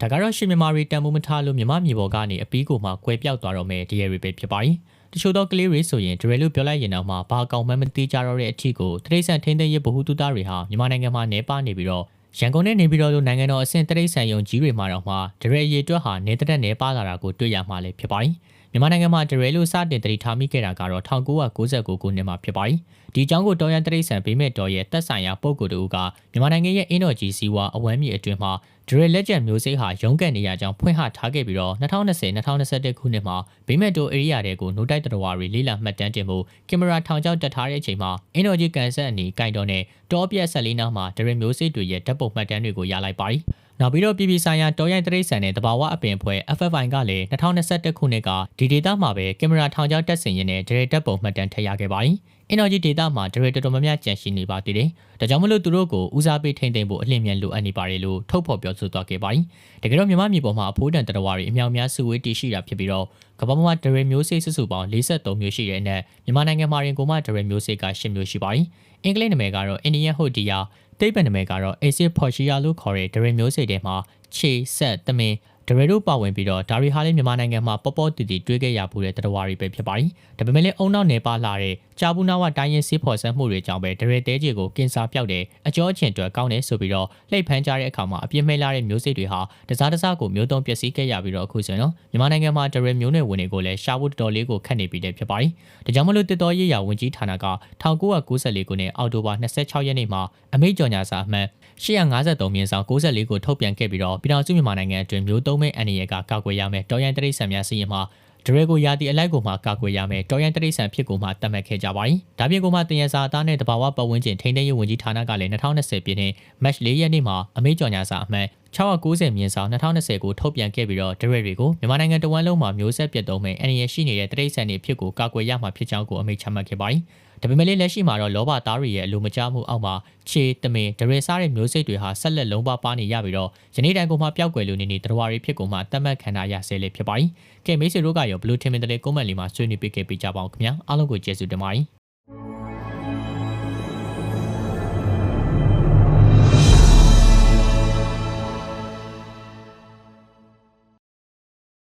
ဒါကတော့ရှင်မြန်မာတွေတန်ဖိုးမထားလို့မြမမြေပေါ်ကနေအပီးကိုမှကွဲပြောက်သွားတော့မယ်ဒီရယ်တွေပဲဖြစ်ပါတယ်တချို့သောကလေးတွေဆိုရင်ဒရယ်လို့ပြောလိုက်ရင်တော့မှဘာအကောင်မှမသိကြတော့တဲ့အထီကိုတရိษံထင်းသိမ်းရဗဟုသုတတွေဟာမြန်မာနိုင်ငံမှာနေပါနေပြီးတော့ရန်ကုန်နဲ့နေပြည်တော်လိုနိုင်ငံတော်အဆင့်တရိษံယုံကြီးတွေမှာတော့မှဒရယ်အရေးအတွက်ဟာနေသက်နေပါလာတာကိုတွေ့ရမှာလည်းဖြစ်ပါတယ် မြန်မာနိုင်ငံမှာဒရယ်လို့စတင်တတိထားမိခဲ့တာကတော့1999ခုနှစ်မှာဖြစ်ပါတယ်။ဒီအကြောင်းကိုတော်ရန်တရိษံဘေးမဲ့တော်ရဲ့တက်ဆိုင်ရာပုံကိုယ်တူကမြန်မာနိုင်ငံရဲ့အင်းတော်ကြီးစီးပွားအဝမ်းမြေအတွင်းမှာဒရယ်လက်ကျန်မျိုးစိတ်ဟာရုန်းကန်နေရကြောင်းဖွင့်ဟထားခဲ့ပြီးတော့2020-2021ခုနှစ်မှာဘေးမဲ့တို area တွေကိုနိုတိုက်တော်ဝါတွေလေးလာမှတ်တမ်းတင်မှုကင်မရာထောင်ချောက်တက်ထားတဲ့အချိန်မှာအင်းတော်ကြီးကန်ဆက်အနီးကင်တော်နဲ့တောပြက်ဆက်လေးနောက်မှာဒရယ်မျိုးစိတ်တွေရဲ့ဓာတ်ပုံမှတ်တမ်းတွေကိုရလိုက်ပါတယ်။ နောက်ပြီးတော့ပြည်ပဆိုင်ရာတော်ရိုင်းတရိတ်ဆန်တဲ့တဘာဝအပင်ဖွဲ့ FFI ကလည်း2021ခုနှစ်ကဒီဒေတာမှာပဲကင်မရာထောင်ချောက်တက်ဆင်ရင်းနဲ့ဒရဲတက်ပုံမှတ်တမ်းထည့်ရခဲ့ပါတယ်။ Energy Data မှာဒရဲတော်တော်များများကြန့်ရှိနေပါသေးတယ်။ဒါကြောင့်မလို့သူတို့ကိုဦးစားပေးထိန်းသိမ်းဖို့အလင်းမြန်လိုအပ်နေပါတယ်လို့ထုတ်ဖော်ပြောဆိုသွားခဲ့ပါတယ်။တကယ်တော့မြန်မာပြည်ပေါ်မှာအဖိုးတန်တရဝါတွေအများများစုဝေးတည်ရှိတာဖြစ်ပြီးတော့ကမ္ဘာပေါ်မှာဒရဲမျိုးစိတ်စုစုပေါင်း43မျိုးရှိတဲ့အနက်မြန်မာနိုင်ငံမှာရင်ကိုမှဒရဲမျိုးစိတ်က10မျိုးရှိပါတယ်။အင်္ဂလိပ်နာမည်ကတော့ Indian Hodia တိတ်ပံနာမည်ကတော့ Acid Portia လို့ခေါ်တဲ့ဒရဲမျိုးစိတ်တွေမှာခြေဆက်တမင်ဒရယ်တို့ပါဝင်ပြီးတော့ဒါရီဟာလေးမြန်မာနိုင်ငံမှာပေါပေါတီတီတွေးခဲ့ရပူတဲ့တရဝါတွေပဲဖြစ်ပါတယ်။ဒါပေမဲ့လည်းအုံနောက်နယ်ပါလာတဲ့ ကြာဘူးနာဝတိုင်းရင်စစ်ဖော်ဆက်မှုတွေကြောင့်ပဲဒရယ်တဲကြီးကိုကင်ဆာပြောက်တဲ့အကျော်အချင်းတွေကောင်းတယ်ဆိုပြီးတော့လှိတ်ဖမ်းကြတဲ့အခါမှာအပြစ်မဲ့လာတဲ့မျိုးစိတ်တွေဟာတစားတစားကိုမျိုးတုံးပျက်စီးခဲ့ရပြီးတော့အခုဆိုရင်နော်မြန်မာနိုင်ငံမှာဒရယ်မျိုးနွယ်ဝင်တွေကိုလည်းရှားဖို့တော်တော်လေးကိုခတ်နေပြီးတဲ့ဖြစ်ပါတယ်။ဒါကြောင့်မလို့တစ်တော်ရေးရဝင်ကြီးဌာနက1994ခုနှစ်အောက်တိုဘာ26ရက်နေ့မှာအမိန့်ကြော်ညာစာအမှန်853မြင်းဆောင်94ကိုထုတ်ပြန်ခဲ့ပြီးတော့ပြည်ထောင်စုမြန်မာနိုင်ငံအတွင်းမျိုးသုံးမဲ့အန်ရီရဲ့ကကောက်ွယ်ရမယ်တော်ရန်တရိတ်ဆန်များစီရင်မှာ ဒရဲကိုရာတီအလိုက်ကိုမှကာကွယ်ရမယ်တော်ရန်တရိတ်ဆန်ဖြစ်ကိုမှတတ်မှတ်ခဲ့ကြပါတယ်။ဒါပြင်ကိုမှတင်ရစာအသားနဲ့တဘာဝပတ်ဝန်းကျင်ထိန်းသိမ်းရေးဝန်ကြီးဌာနကလည်း2020ပြည့်နှစ်မတ်လ4ရက်နေ့မှာအမေကြော်ညာစာအမှန်690မြင်းဆောင်2020ကိုထုတ်ပြန်ခဲ့ပြီးတော့ဒရဲတွေကိုမြန်မာနိုင်ငံတဝန်းလုံးမှာမျိုးဆက်ပြတ်သုံးမဲ့အန်ရီရှိနေတဲ့တရိတ်ဆန်တွေဖြစ်ကိုကာကွယ်ရမှာဖြစ်ကြောင်းကိုအမိန့်ချမှတ်ခဲ့ပါတယ်။ ဒါပေမဲ့လည်းလက်ရှိမှာတော့လောဘသားတွေရဲ့အလိုမကျမှုအောက်မှာခြေတမင်ဒရဲစားတဲ့မျိုးစိတ်တွေဟာဆက်လက်လုံးပါပါနေရပြီးတော့ယနေ့တိုင်ကိုမှပျောက်ကွယ်လို့နေနေတရဝါတွေဖြစ်ကုန်မှတတ်မှတ်ခံရရဆဲလေးဖြစ်ပါတယ်။ကဲမိတ်ဆွေတို့ကရောဘလူးထင်မင်တလေးကွန်မန့်လေးမှာဆွေးနွေးပေးခဲ့ပေးကြပါအောင်ခင်ဗျာအားလုံးကိုကျေးဇူးတင်ပါတယ်။